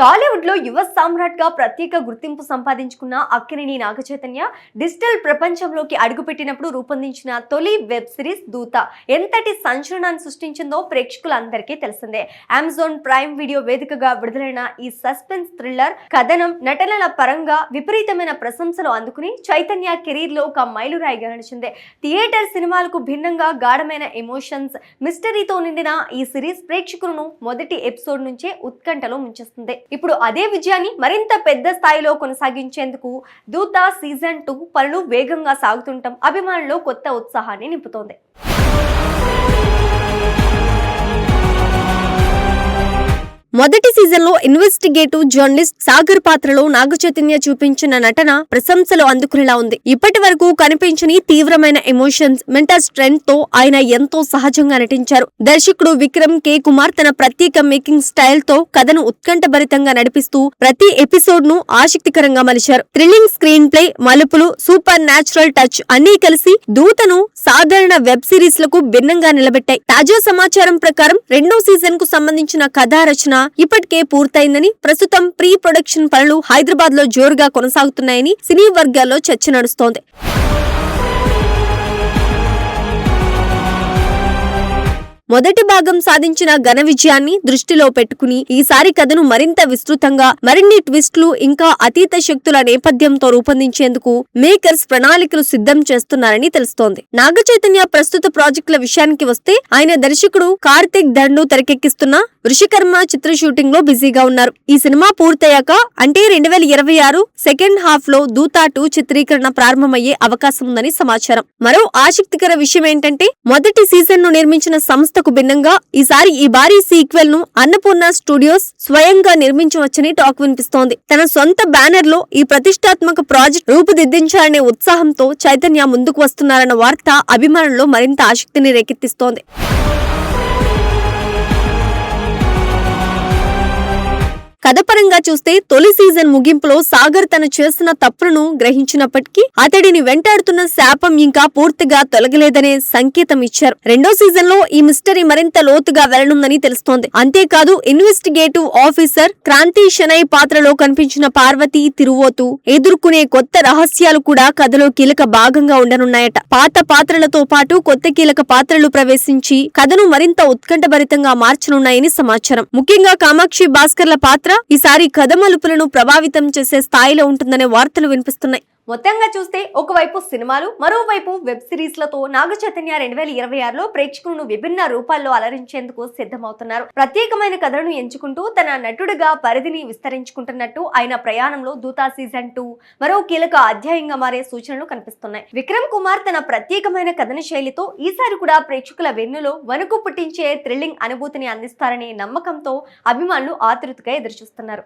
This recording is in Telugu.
Olha లో యువ సామ్రాట్గా ప్రత్యేక గుర్తింపు సంపాదించుకున్న అక్కినేని నాగచైతన్య డిజిటల్ ప్రపంచంలోకి అడుగుపెట్టినప్పుడు రూపొందించిన తొలి వెబ్ సిరీస్ దూత. ఎంతటి సంచలనాన్ని సృష్టించిందో ప్రేక్షకులందరికీ తెలిసిందే. అమెజాన్ ప్రైమ్ వీడియో వేదికగా విడుదలైన ఈ సస్పెన్స్ థ్రిల్లర్ కథనం నటనల పరంగా విపరీతమైన ప్రశంసలు అందుకుని చైతన్య కెరీర్లో ఒక మైలురాయిగా నిలిచింది థియేటర్ సినిమాలకు భిన్నంగా గాఢమైన ఎమోషన్స్ మిస్టరీతో నిండిన ఈ సిరీస్ ప్రేక్షకులను మొదటి ఎపిసోడ్ నుంచే ఉత్కంఠలో ముంచేస్తుంది. ఇప్పుడు అదే విజయాన్ని మరింత పెద్ద స్థాయిలో కొనసాగించేందుకు దూత సీజన్ టూ పనులు వేగంగా సాగుతుండటం అభిమానుల్లో కొత్త ఉత్సాహాన్ని నింపుతోంది. మొదటి సీజన్లో ఇన్వెస్టిగేటివ్ జర్నలిస్ట్ సాగర్ పాత్రలో నాగ చైతన్య చూపించిన నటన ప్రశంసలు అందుకునేలా ఉంది. ఇప్పటి వరకు కనిపించని తీవ్రమైన ఎమోషన్స్ మెంటల్ స్ట్రెంగ్త్తో ఆయన ఎంతో సహజంగా నటించారు. దర్శకుడు విక్రమ్ కే. కుమార్ తన ప్రత్యేక మేకింగ్ స్టైల్తో కథను ఉత్కంఠభరితంగా నడిపిస్తూ ప్రతి ఎపిసోడ్ను ఆసక్తికరంగా మలిచారు. థ్రిల్లింగ్ స్క్రీన్ ప్లే మలుపులు సూపర్ న్యాచురల్ టచ్ అన్నీ కలిసి దూతను సాధారణ వెబ్ సిరీస్లకు భిన్నంగా నిలబెట్టాయి. తాజా సమాచారం ప్రకారం రెండో సీజన్కు సంబంధించిన కథా రచన ఇప్పటి ఇప్పటికే పూర్తయిందని ప్రస్తుతం ప్రీ ప్రొడక్షన్ పనులు హైదరాబాద్లో జోరుగా కొనసాగుతున్నాయని సినీ వర్గాల్లో చర్చ నడుస్తోంది. మొదటి భాగం సాధించిన ఘన విజయాన్ని దృష్టిలో పెట్టుకుని ఈసారి కథను మరింత విస్తృతంగా మరిన్ని ట్విస్టులు ఇంకా అతీత శక్తుల నేపథ్యంతో రూపొందించేందుకు మేకర్స్ ప్రణాళికలు సిద్ధం చేస్తున్నారని తెలుస్తోంది. నాగచైతన్య ప్రస్తుత ప్రాజెక్టుల విషయానికి వస్తే ఆయన దర్శకుడు కార్తిక్ దండు తెరకెక్కిస్తున్న వృషికర్మ చిత్ర షూటింగ్లో బిజీగా ఉన్నారు. ఈ సినిమా పూర్తయ్యాక అంటే రెండు వేల ఇరవై ఆరు సెకండ్ హాఫ్లో దూతా టూ చిత్రీకరణ ప్రారంభమయ్యే అవకాశం ఉందని సమాచారం. మరో ఆసక్తికర విషయం ఏంటంటే మొదటి సీజన్ను నిర్మించిన సంస్థ సంస్థకు భిన్నంగా ఈసారి ఈ భారీ సీక్వెల్ను అన్నపూర్ణ స్టూడియోస్ స్వయంగా నిర్మించవచ్చని టాక్ వినిపిస్తోంది. తన సొంత బ్యానర్లో ఈ ప్రతిష్టాత్మక ప్రాజెక్ట్ రూపుదిద్దించాలనే ఉత్సాహంతో చైతన్య ముందుకు వస్తున్నారన్న వార్త అభిమానుల్లో మరింత ఆసక్తిని రేకెత్తిస్తోంది. కథపరంగా చూస్తే తొలి సీజన్ ముగింపులో సాగర్ తను చేసిన తప్పులను గ్రహించినప్పటికీ అతడిని వెంటాడుతున్న శాపం ఇంకా పూర్తిగా తొలగలేదనే సంకేతం ఇచ్చారు. రెండో సీజన్లో ఈ మిస్టరీ మరింత లోతుగా వెళ్ళనుందని తెలుస్తోంది. అంతేకాదు ఇన్వెస్టిగేటివ్ ఆఫీసర్ క్రాంతి షనై పాత్రలో కనిపించిన పార్వతి తిరువోతు ఎదుర్కొనే కొత్త రహస్యాలు కూడా కథలో కీలక భాగంగా ఉండనున్నాయట. పాత పాత్రలతో పాటు కొత్త కీలక పాత్రలు ప్రవేశించి కథను మరింత ఉత్కంఠభరితంగా మార్చనున్నాయని సమాచారం. ముఖ్యంగా కామాక్షి భాస్కర్ల పాత్ర ఈసారి కథ మలుపులను ప్రభావితం చేసే స్థాయిలో ఉంటుందనే వార్తలు వినిపిస్తున్నాయి. మొత్తంగా చూస్తే ఒకవైపు సినిమాలు మరోవైపు వెబ్ సిరీస్లతో నాగ చైతన్య రెండు వేల ఇరవై ఆరులో ప్రేక్షకులను విభిన్న రూపాల్లో అలరించేందుకు సిద్ధమవుతున్నారు. ప్రత్యేకమైన కథను ఎంచుకుంటూ తన నటుడిగా పరిధిని విస్తరించుకుంటున్నట్టు ఆయన ప్రయాణంలో దూతా సీజన్ టూ మరో కీలక అధ్యాయంగా మారే సూచనలు కనిపిస్తున్నాయి. విక్రమ్ కుమార్ తన ప్రత్యేకమైన కథన శైలితో ఈసారి కూడా ప్రేక్షకుల వెన్నులో వణుకు పుట్టించే థ్రిల్లింగ్ అనుభూతిని అందిస్తారనే నమ్మకంతో అభిమానులు ఆతృతగా ఎదురుచూస్తున్నారు.